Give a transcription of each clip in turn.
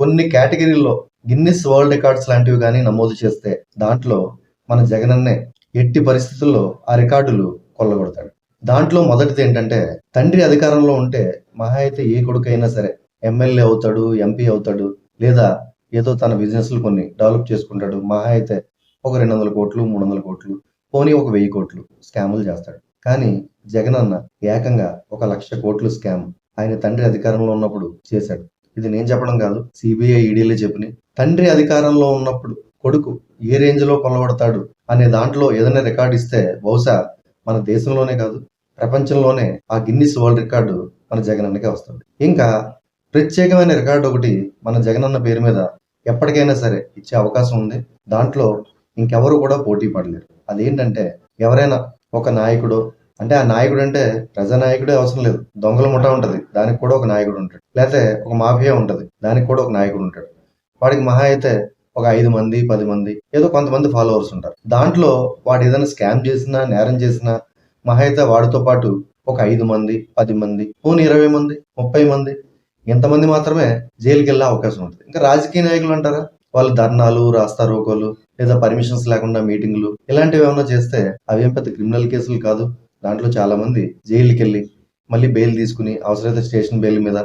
కొన్ని కేటగిరీల్లో Guinness world records లాంటివి కానీ నమోదు చేస్తే దాంట్లో మన జగనన్నే ఎట్టి పరిస్థితుల్లో ఆ రికార్డులు కొల్లగొడతాడు. దాంట్లో మొదటిది ఏంటంటే తండ్రి అధికారంలో ఉంటే మహా అయితే ఏ కొడుకైనా సరే ఎమ్మెల్యే అవుతాడు ఎంపీ అవుతాడు లేదా ఏదో తన బిజినెస్లు కొన్ని డెవలప్ చేసుకుంటాడు. మహా అయితే ఒక రెండు వందల కోట్లు మూడు వందల కోట్లు పోనీ ఒక వెయ్యి కోట్లు స్కాములు చేస్తాడు. కానీ జగన్ అన్న ఏకంగా ఒక లక్ష కోట్లు స్కామ్ ఆయన తండ్రి అధికారంలో ఉన్నప్పుడు చేశాడు. ఇది నేను చెప్పడం కాదు సిబిఐ ఈడీలే చెప్పిన తండ్రి అధికారంలో ఉన్నప్పుడు కొడుకు ఏ రేంజ్లో అనే దాంట్లో ఏదైనా రికార్డు ఇస్తే బహుశా మన దేశంలోనే కాదు ప్రపంచంలోనే ఆ గిన్నిస్ వరల్డ్ రికార్డు మన జగనన్నకే వస్తుంది ఇంకా ప్రత్యేకమైన రికార్డు ఒకటి మన జగనన్న పేరు మీద ఎప్పటికైనా సరే ఇచ్చే అవకాశం ఉంది. దాంట్లో ఇంకెవరు కూడా పోటీ పడలేరు. అదేంటంటే ఎవరైనా ఒక నాయకుడో అంటే ఆ నాయకుడు అంటే ప్రజానాయకుడే అవసరం లేదు. దొంగల ముఠా ఉంటది. దానికి కూడా ఒక నాయకుడు ఉంటాడు. లేకపోతే ఒక మాఫియా ఉంటది. దానికి కూడా ఒక నాయకుడు ఉంటాడు. వాడికి మహా అయితే ఒక ఐదు మంది పది మంది ఏదో కొంతమంది ఫాలోవర్స్ ఉంటారు. దాంట్లో వాడు ఏదైనా స్కామ్ చేసినా నేరం చేసినా మహా అయితే వాడితో పాటు ఒక ఐదు మంది పది మంది పోనీ ఇరవై మంది ముప్పై మంది ఇంతమంది మాత్రమే జైలుకి వెళ్ళే అవకాశం ఉంటుంది. ఇంకా రాజకీయ నాయకులు అంటారా? వాళ్ళు ధర్నాలు రాస్తా రోకోలు లేదా పర్మిషన్స్ లేకుండా మీటింగ్లు ఇలాంటివి ఏమైనా చేస్తే అవేం పెద్ద క్రిమినల్ కేసులు కాదు. దాంట్లో చాలా మంది జైలుకి వెళ్ళి మళ్ళీ బెయిల్ తీసుకుని అవసరమైతే స్టేషన్ బెయిల్ మీద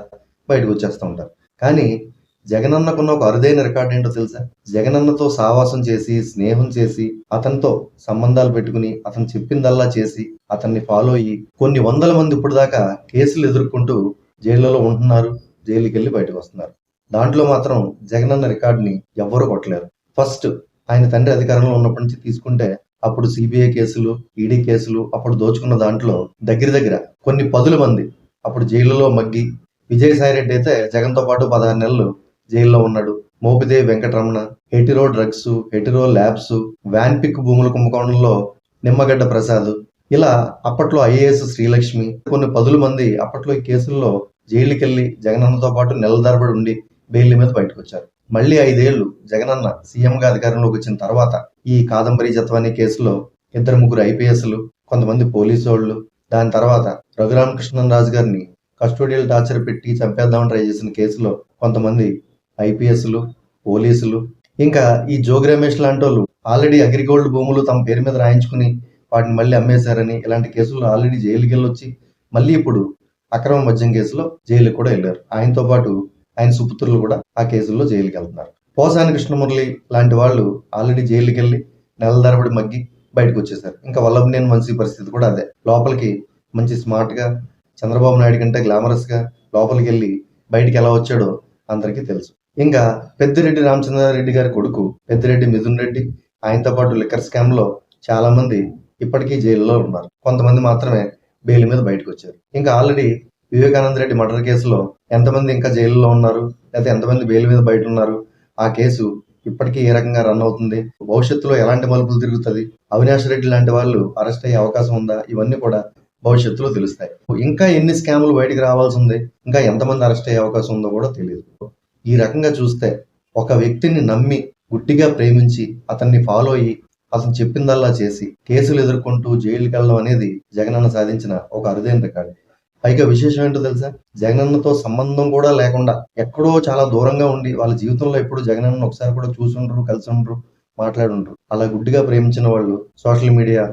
బయటకు వచ్చేస్తూ ఉంటారు. కానీ జగనన్నకున్న ఒక అరుదైన రికార్డు ఏంటో తెలుసా? జగనన్నతో సావాసం చేసి స్నేహం చేసి అతనితో సంబంధాలు పెట్టుకుని అతను చెప్పిందల్లా చేసి అతన్ని ఫాలో అయ్యి కొన్ని వందల మంది ఇప్పుడు దాకా కేసులు ఎదుర్కొంటూ జైళ్ళలో ఉంటున్నారు జైలుకి వెళ్ళి బయటకు వస్తున్నారు. దాంట్లో మాత్రం జగనన్న రికార్డుని ఎవ్వరూ కొట్టలేరు. ఫస్ట్ ఆయన తండ్రి అధికారంలో ఉన్నప్పటి నుంచి తీసుకుంటే అప్పుడు సిబిఐ కేసులు ఈడీ కేసులు అప్పుడు దోచుకున్న దాంట్లో దగ్గర దగ్గర కొన్ని పదుల మంది అప్పుడు జైలులో మగ్గి విజయసాయి రెడ్డి అయితే జగన్తో పాటు పదహారు నెలలు జైల్లో ఉన్నాడు. Mopidevi Venkataramana Hetero drugs Hetero labs Vanpic భూముల కుంభకోణంలో నిమ్మగడ్డ ప్రసాద్ ఇలా అప్పట్లో ఐఏఎస్ శ్రీలక్ష్మి కొన్ని పదుల మంది అప్పట్లో ఈ కేసుల్లో జైలుకెళ్ళి జగనన్నతో పాటు నెల తరబడి ఉండి బెయిల్ మీద బయటకు వచ్చారు. మళ్ళీ ఐదేళ్ళు జగనన్న సీఎంగా అధికారంలోకి వచ్చిన తర్వాత ఈ కాదంబరి జత్వాని కేసులో ఇద్దరు ముగ్గురు ఐపీఎస్లు కొంతమంది పోలీసు వాళ్ళు దాని తర్వాత రఘురామకృష్ణరాజు గారిని కస్టోడియల్ టార్చర్ పెట్టి చంపేద్దామని ట్రై చేసిన కేసులో కొంతమంది ఐపీఎస్లు పోలీసులు ఇంకా ఈ జోగి రమేష్ లాంటి వాళ్ళు ఆల్రెడీ అగ్రిగోల్డ్ భూములు తమ పేరు మీద రాయించుకుని వాటిని మళ్ళీ అమ్మేశారని ఇలాంటి కేసులు ఆల్రెడీ జైలుకి వెళ్ళొచ్చి మళ్ళీ ఇప్పుడు అక్రమ మద్యం కేసులో జైలుకి కూడా వెళ్ళారు. ఆయనతో పాటు ఆయన సుపుత్రులు కూడా ఆ కేసుల్లో జైలుకి వెళ్తున్నారు. పోసాని కృష్ణమురళి లాంటి వాళ్ళు ఆల్రెడీ జైలుకి వెళ్ళి నెల తరబడి మగ్గి బయటకు వచ్చేసారు ఇంకా వల్లభనేని మనిషి పరిస్థితి కూడా అదే. లోపలికి మంచి స్మార్ట్గా చంద్రబాబు నాయుడు కంటే గ్లామరస్గా లోపలికి వెళ్ళి బయటికి ఎలా వచ్చాడో అందరికీ తెలుసు. ఇంకా పెద్దిరెడ్డి రామచంద్రారెడ్డి గారి కొడుకు పెద్దిరెడ్డి మిథున్ రెడ్డి ఆయనతో పాటు లిక్కర్ స్కామ్లో చాలామంది ఇప్పటికీ జైల్లో ఉన్నారు. కొంతమంది మాత్రమే బెయిల్ మీద బయటకు వచ్చారు. ఇంకా ఆల్రెడీ వివేకానంద రెడ్డి మర్డర్ కేసులో ఎంతమంది ఇంకా జైల్లో ఉన్నారు? లేకపోతే ఎంతమంది బెయిల్ మీద బయట ఉన్నారు ఆ కేసు ఇప్పటికీ ఏ రకంగా రన్ అవుతుంది? భవిష్యత్తులో ఎలాంటి మలుపులు తిరుగుతుంది? అవినాష్ రెడ్డి లాంటి వాళ్ళు అరెస్ట్ అయ్యే అవకాశం ఉందా? ఇవన్నీ కూడా భవిష్యత్తులో తెలుస్తాయి. ఇంకా ఎన్ని స్కాములు బయటికి రావాల్సి ఉంది? ఇంకా ఎంతమంది అరెస్ట్ అయ్యే అవకాశం ఉందో కూడా తెలియదు. ఈ రకంగా చూస్తే ఒక వ్యక్తిని నమ్మి గుడ్డిగా ప్రేమించి అతన్ని ఫాలో అయ్యి అతను చెప్పిందల్లా చేసి కేసులు ఎదుర్కొంటూ జైలుకి వెళ్ళడం అనేది జగనన్న సాధించిన ఒక అరుదైన రికార్డు. పైగా విశేషం ఏంటో తెలుసా? జగనన్నతో సంబంధం కూడా లేకుండా ఎక్కడో చాలా దూరంగా ఉండి వాళ్ళ జీవితంలో ఎప్పుడు జగనన్న ఒకసారి కూడా చూసుండ్రు కలిసి ఉండరు మాట్లాడుండ్రు. అలా గుడ్డిగా ప్రేమించిన వాళ్ళు సోషల్ మీడియా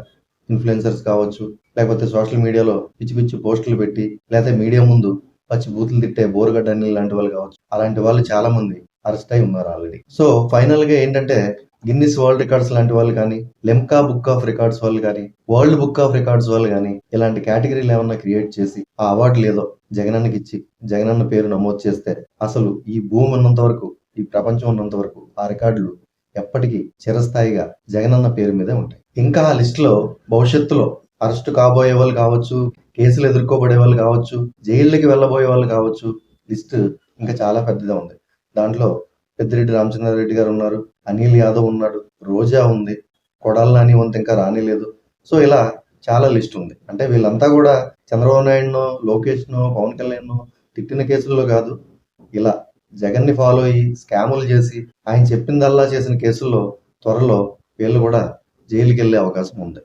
ఇన్ఫ్లుయెన్సర్స్ కావచ్చు లేకపోతే సోషల్ మీడియాలో పిచ్చి పిచ్చి పోస్టులు పెట్టి లేకపోతే మీడియా ముందు పచ్చి బూతులు తిట్టే బోరుగడ్డ అనిల్ లాంటి వాళ్ళు కావచ్చు. అలాంటి వాళ్ళు చాలా మంది అరెస్ట్ అయి ఉన్నారు ఆల్రెడీ. సో ఫైనల్గా ఏంటంటే గిన్నిస్ వరల్డ్ రికార్డ్స్ లాంటి వాళ్ళు కానీ లెమ్కా బుక్ ఆఫ్ రికార్డ్స్ వాళ్ళు కానీ వరల్డ్ బుక్ ఆఫ్ రికార్డ్స్ వాళ్ళు కానీ ఇలాంటి కేటగిరీలు ఏమన్నా క్రియేట్ చేసి ఆ అవార్డు లేదో జగనన్నకి ఇచ్చి జగనన్న పేరు నమోదు చేస్తే అసలు ఈ భూమి ఉన్నంత వరకు ఈ ప్రపంచం ఉన్నంత వరకు ఆ రికార్డులు ఎప్పటికీ చిరస్థాయిగా జగనన్న పేరు మీదే ఉంటాయి. ఇంకా ఆ లిస్టులో భవిష్యత్తులో అరెస్ట్ కాబోయే వాళ్ళు కావచ్చు కేసులు ఎదుర్కోబడే వాళ్ళు కావచ్చు జైళ్ళకి వెళ్ళబోయే వాళ్ళు కావచ్చు లిస్ట్ ఇంకా చాలా పెద్దగా ఉంది. దాంట్లో పెద్దిరెడ్డి రామచంద్రారెడ్డి గారు ఉన్నారు అనిల్ యాదవ్ ఉన్నాడు రోజా ఉంది కొడాల నాని వంత ఇంకా రానిలేదు. సో ఇలా చాలా లిస్ట్ ఉంది. అంటే వీళ్ళంతా కూడా చంద్రబాబు నాయుడును లోకేష్ను పవన్ కళ్యాణ్నో తిట్టిన కేసుల్లో కాదు ఇలా జగన్ని ఫాలో అయ్యి స్కాములు చేసి ఆయన చెప్పిందల్లా చేసిన కేసుల్లో త్వరలో వీళ్ళు కూడా జైలుకి వెళ్ళే అవకాశం ఉంది.